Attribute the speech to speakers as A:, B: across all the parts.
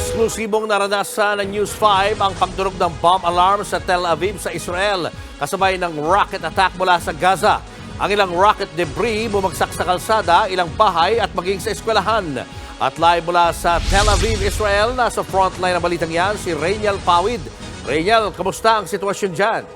A: Eksklusibong naranasan ng News 5 ang pagtunog ng bomb alarm sa Tel Aviv sa Israel kasabay ng rocket attack mula sa Gaza. Ang ilang rocket debris bumagsak sa kalsada, ilang bahay at maging sa eskwelahan. At live mula sa Tel Aviv, Israel, nasa frontline ng balitang yan si Rainiel Pawid. Rainiel, kamusta ang sitwasyon dyan?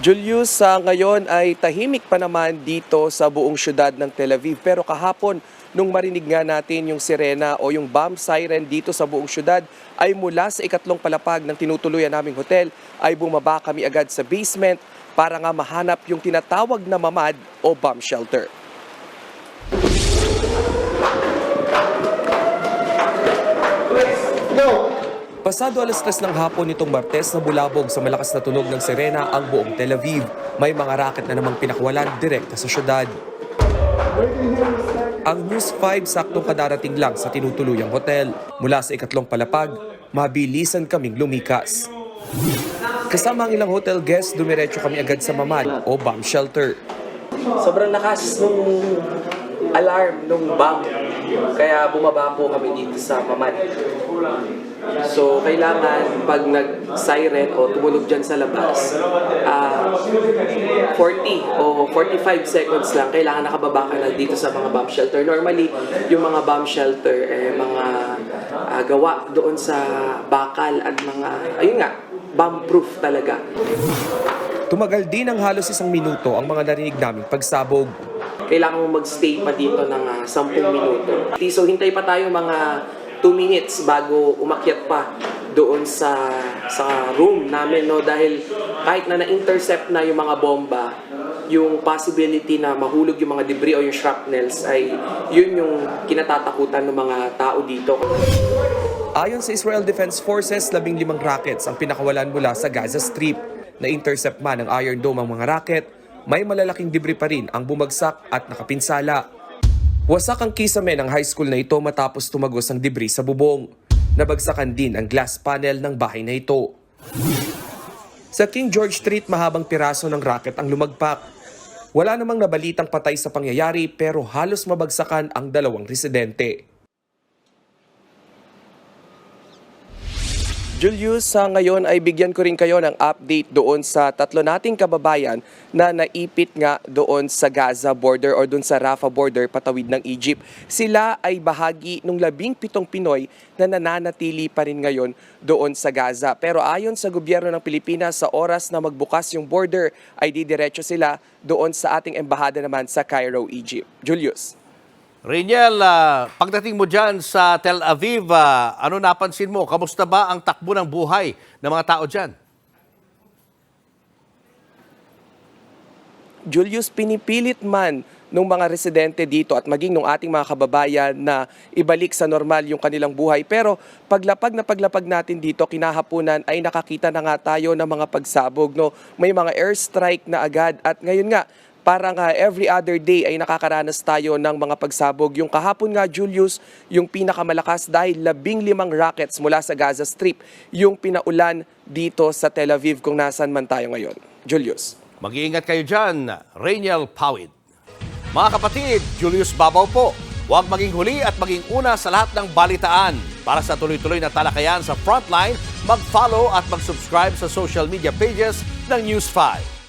B: Julius, sa ngayon ay tahimik pa naman dito sa buong syudad ng Tel Aviv. Pero kahapon, nung marinig nga natin yung sirena o yung bomb siren dito sa buong syudad, ay mula sa ikatlong palapag ng tinutuluyan naming hotel, ay bumaba kami agad sa basement para nga mahanap yung tinatawag na mamad o bomb shelter. Pasado alas tres ng hapon nitong Martes na bulabog sa malakas na tunog ng sirena ang buong Tel Aviv. May mga raket na namang pinakwalan direkta sa syudad. Ang News 5 saktong kadarating lang sa tinutuluyang hotel. Mula sa ikatlong palapag, mabilisan kaming lumikas. Kasama ang ilang hotel guests, dumiretso kami agad sa mamad o bomb shelter. Sobrang lakas nung alarm nung bomb. Kaya bumaba po kami dito sa mamad. So, kailangan pag nag-siren o tumulog dyan sa labas, ah 40 o 45 seconds lang, kailangan nakababa ka na dito sa mga bomb shelter. Normally, yung mga bomb shelter, eh, mga ah, gawa doon sa bakal at mga, ayun nga, bomb-proof talaga. Tumagal din ng halos isang minuto ang mga narinig naming pagsabog. Kailangan mo magstay pa dito ng ah, 10 minuto. So hintay pa tayo mga 2 minutes bago umakyat pa doon sa sa room namin no dahil kahit na na-intercept na yung mga bomba yung possibility na mahulog yung mga debris o yung shrapnels ay yun yung kinatatakutan ng mga tao dito. Ayon sa Israel Defense Forces, labing limang rockets ang pinakawalan mula sa Gaza Strip. Na-intercept man ng Iron Dome ang mga rocket, may malalaking debris pa rin ang bumagsak at nakapinsala. Wasak ang kisame ng high school na ito matapos tumagos ang debris sa bubong. Nabagsakan din ang glass panel ng bahay na ito. Sa King George Street, mahabang piraso ng rocket ang lumagpak. Wala namang nabalitang patay sa pangyayari pero halos mabagsakan ang dalawang residente. Julius, sa ngayon ay bigyan ko rin kayo ng update doon sa tatlo nating kababayan na naipit nga doon sa Gaza border or doon sa Rafah border patawid ng Egypt. Sila ay bahagi ng labing pitong Pinoy na nananatili pa rin ngayon doon sa Gaza. Pero ayon sa gobyerno ng Pilipinas, sa oras na magbukas yung border ay didiretso sila doon sa ating embahada naman sa Cairo, Egypt. Julius.
A: Rainiel, ah, pagdating mo dyan sa Tel Aviv, ah, ano napansin mo? Kamusta ba ang takbo ng buhay ng mga tao dyan?
B: Julius, pinipilit man ng mga residente dito at maging ng ating mga kababayan na ibalik sa normal yung kanilang buhay. Pero paglapag na paglapag natin dito, kinahapunan ay nakakita na nga tayo ng mga pagsabog. No? May mga airstrike na agad at ngayon nga, parang ah, every other day ay nakakaranas tayo ng mga pagsabog. Yung kahapon nga, Julius, yung pinakamalakas dahil labing limang rockets mula sa Gaza Strip, yung pinaulan dito sa Tel Aviv kung nasan man tayo ngayon. Julius.
A: Mag-iingat kayo dyan, Rainiel Pawid. Mga kapatid, Julius Babaw po. Huwag maging huli at maging una sa lahat ng balitaan. Para sa tuloy-tuloy na talakayan sa Frontline, mag-follow at mag-subscribe sa social media pages ng News 5.